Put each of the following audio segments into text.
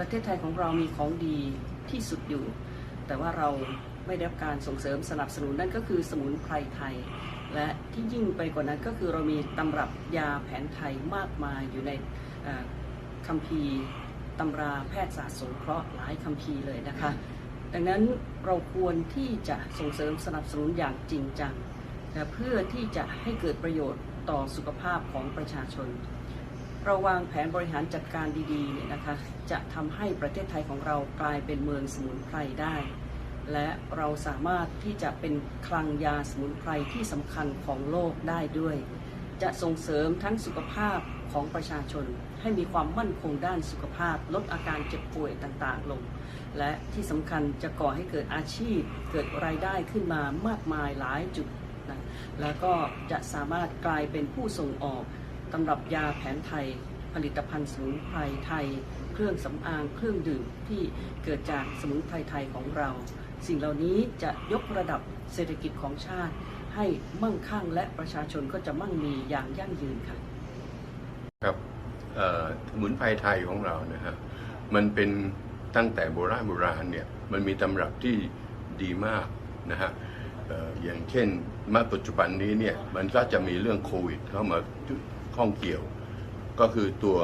ประเทศไทยของเรามีของดีที่สุดอยู่ แต่ว่าเราไม่ได้รับการส่งเสริมสนับสนุนนั่นก็คือสมุนไพรไทย และที่ยิ่งไปกว่านั้นก็คือเรามีตำรับยาแผนไทยมากมายอยู่ในเอ่อคัมภีร์ตำราแพทยศาสตร์สงเคราะห์หลายคัมภีร์เลยนะคะ ดังนั้นเราควรที่จะส่งเสริมสนับสนุนอย่างจริงจังนะเพื่อที่จะให้เกิดประโยชน์ต่อสุขภาพของประชาชน เราวางแผนบริหารจัดการดีๆเนี่ยนะคะจะทำให้ประเทศไทยของเรากลายเป็นเมืองสมุนไพรได้ และเราสามารถที่จะเป็นคลังยาสมุนไพรที่สำคัญของโลกได้ด้วย จะส่งเสริมทั้งสุขภาพของประชาชน ให้มีความมั่นคงด้านสุขภาพ ลดอาการเจ็บป่วยต่างๆลง และที่สำคัญจะก่อให้เกิดอาชีพ เกิดรายได้ขึ้นมามากมายหลายจุดนะแล้วก็จะสามารถกลายเป็นผู้ส่งออก ตำรับยาแผนไทย ผลิตภัณฑ์สมุนไพรไทย เครื่องสำอางเครื่องดื่มที่เกิดจากสมุนไพรไทยของเรา สิ่งเหล่านี้จะยกระดับเศรษฐกิจของชาติ ให้มั่งคั่งและประชาชนก็จะมั่งมีอย่างยั่งยืนค่ะครับสมุนไพรไทยของเรานะฮะมันเป็นตั้งแต่โบราณโบราณเนี่ยมันมีตำรับที่ดีมากนะฮะอออย่างเช่นมาปัจจุบันนี้เนี่ยมันก็จะมีเรื่องโควิดเข้ามา ข้องเกี่ยว ก็คือตัว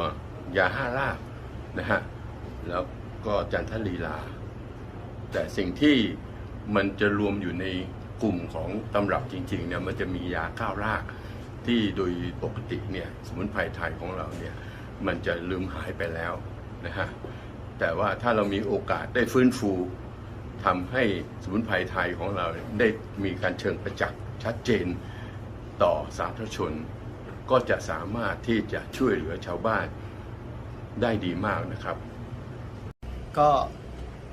ยาห้ารากนะฮะแล้วก็จันทลีลา แต่สิ่งที่มันจะรวมอยู่ในกลุ่มของตำรับจริงๆเนี่ยมันจะมียาข้าวรากที่โดยปกติเนี่ยสมุนไพรไทยของเราเนี่ยมันจะลืมหายไปแล้วนะฮะแต่ว่าถ้าเรามีโอกาสได้ฟื้นฟูทำให้สมุนไพรไทยของเราได้มีการเชิงประจักษ์ชัดเจนต่อสาธารณชน ก็จะสามารถที่จะช่วยเหลือชาวบ้านได้ดีมากนะครับ ก็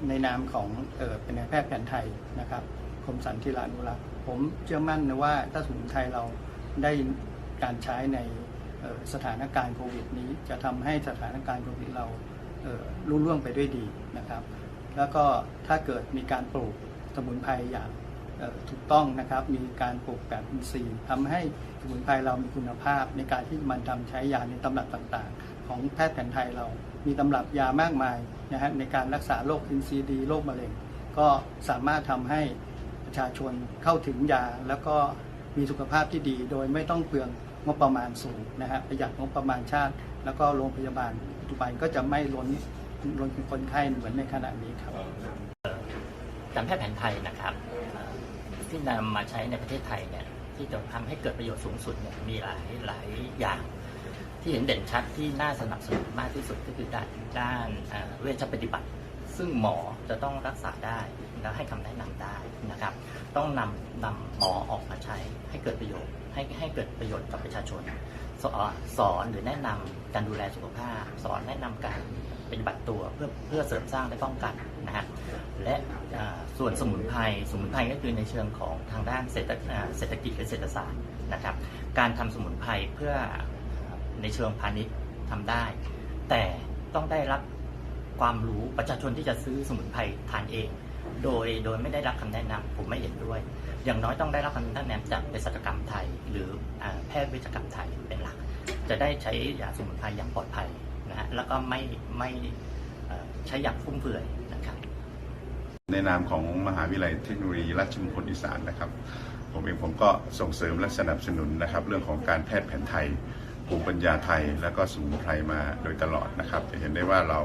ในนามของเออเป็นนายแพทย์แผนไทยนะครับคมสันทิรานุรักษ์ผมเชื่อมั่นนะว่าถ้าสมุนไพรเราได้การใช้ในสถานการณ์โควิดนี้ จะทำให้สถานการณ์โควิดเราเอ่อรุ่วงไปด้วยดีนะครับ แล้วก็ถ้าเกิดมีการปลูกสมุนไพรอย่าง ถูกต้องนะครับ มีการปลูกแบบอินทรีย์ทำให้สมุนไพรเรามีคุณภาพ ในการที่มันทำใช้ยาในตำรับต่างๆ ของแพทย์แผนไทยเรา มีตำรับยามากมายนะฮะในการรักษาโรคอินซีดีโรคมะเร็งก็สามารถทำให้ประชาชนเข้าถึงยาแล้วก็มีสุขภาพที่ดี โดยไม่ต้องเปลืองงบประมาณสูงนะฮะประหยัดงบประมาณชาติ แล้วก็โรงพยาบาลปัจจุบันก็จะไม่ล้นล้นคนไข้เหมือนในขณะนี้ครับ การแพทย์แผนไทยนะครับเอ่อ ที่นำมาใช้ในประเทศไทยเนี่ยที่จะทำให้เกิดประโยชน์สูงสุดเนี่ยมีหลายหลายอย่าง ที่เห็นเด่นชัดที่น่าสนับสนุนมากที่สุดก็คือด้านด้านเวชปฏิบัติ ซึ่งหมอจะต้องรักษาได้และให้คำแนะนำได้นะครับ ต้องนำนำหมอออกมาใช้ให้เกิดประโยชน์ให้ให้เกิดประโยชน์กับประชาชน สอนสอนหรือแนะนำการดูแลสุขภาพ สอนแนะนำการปฏิบัติตัวเพื่อเพื่อเสริมสร้างและป้องกันนะฮะและส่วนสมุนไพรสมุนไพรก็คือในเชิงของทางด้านเศรษฐเศรษฐกิจและเศรษฐศาสตร์นะครับ การทำสมุนไพรเพื่อในเชิงพาณิชย์ทำได้ แต่ต้องได้รับความรู้ประชาชนที่จะซื้อสมุนไพรทานเอง โดยโดยไม่ได้รับคำแนะนำผมไม่เห็นด้วย อย่างน้อยต้องได้รับคำแนะนำจากเภสัชกรรมไทย หรืออแพทย์เวชกรรมไทยเป็นหลัก จะได้ใช้ยาสมุนไพรอย่างปลอดภัยนะฮะแล้วก็ไม่ไม่ใช้อย่างฟุ่มเฟือยนะครับในนามของมหาวิทยาลัยเทคโนโลยีราชมงคลอีสานนะครับ ผมเองผมก็ส่งเสริมและสนับสนุนนะครับ เรื่องของการแพทย์แผนไทยภูมิปัญญาไทย และก็สมุนไพรมาโดยตลอดนะครับจะเห็นได้ว่าเรา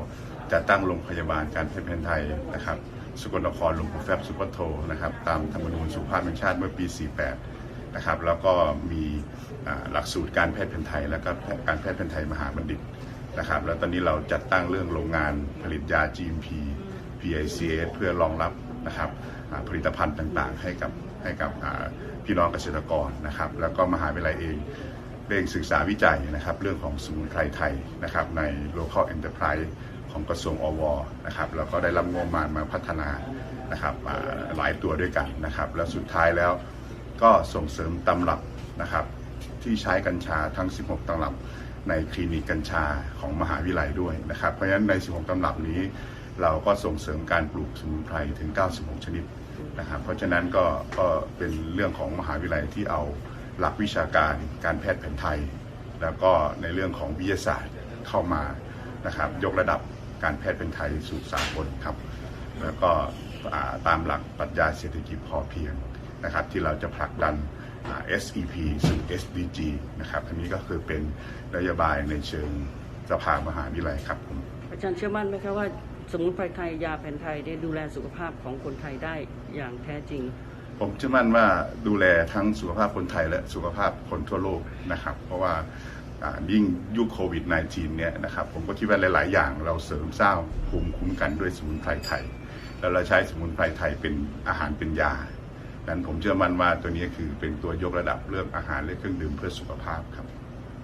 จะตั้งโรงพยาบาลการแพทย์แผนไทยนะครับ สกลนครหลวงปู่แฟบสุปโทนะครับตามธรรมนูญสุภาพแห่งชาติเมื่อปี 48 นะครับ แล้วก็มีหลักสูตรการแพทย์แผนไทย และก็การแพทย์แผนไทยมหาบัณฑิตนะครับ แล้วตอนนี้เราจัดตั้งเรื่องโรงงานผลิตยา GMP PICS เพื่อรองรับนะครับผลิตภัณฑ์ต่างๆ ให้กับให้กับพี่น้องเกษตรกรนะครับ แล้วก็มหาวิทยาลัยเองเร่งศึกษาวิจัยนะครับ เรื่องของสมุนไพรไทยนะครับใน local enterprise ของกระทรวงอวนะครับแล้วก็ได้รับงบประมาณมาพัฒนานะครับหลายตัวด้วยกันนะครับแล้วสุดท้ายแล้วก็ส่งเสริมตำรับนะครับที่ใช้กัญชาทั้ง 16ตำรับในคลินิกกัญชาของมหาวิทยาลัยด้วยนะครับ เพราะฉะนั้นใน 16ตำรับนี้เราก็ส่งเสริมการปลูกสมุนไพรถึง 96 ชนิดนะครับ เพราะฉะนั้นก็ก็เป็นเรื่องของมหาวิทยาลัยที่เอาหลักวิชาการการแพทย์แผนไทย แล้วก็ในเรื่องของวิทยาศาสตร์เข้ามานะครับยกระดับ การแพทย์เป็นไทยสู่สากลครับ แล้วก็อ่าตามหลักปรัชญาเศรษฐกิจพอเพียงนะครับ ที่เราจะผลักดันอ่า SEP สู่ SDG นะครับอันนี้ก็คือเป็นนโยบายในเชิงสภามหาวิทยาลัยครับผมอาจารย์เชื่อมั่นไหมคะว่าสมุนไพรไทยยาแผนไทยได้ดูแลสุขภาพของคนไทยได้อย่างแท้จริง ผมเชื่อมั่นว่าดูแลทั้งสุขภาพคนไทยและสุขภาพคนทั่วโลกนะครับ เพราะว่าอ่า ยิ่งยุคโควิด -19 เนี่ยนะครับผมก็คิดว่าหลาย ๆ อย่างเราเสริมสร้างภูมิคุ้มกันด้วยสมุนไพรไทย แล้วเราใช้สมุนไพรไทยเป็นอาหารเป็นยาดังนั้นผมเชื่อมั่นว่าตัวนี้คือเป็นตัวยกระดับเรื่องอาหารและเครื่องดื่มเพื่อสุขภาพครับ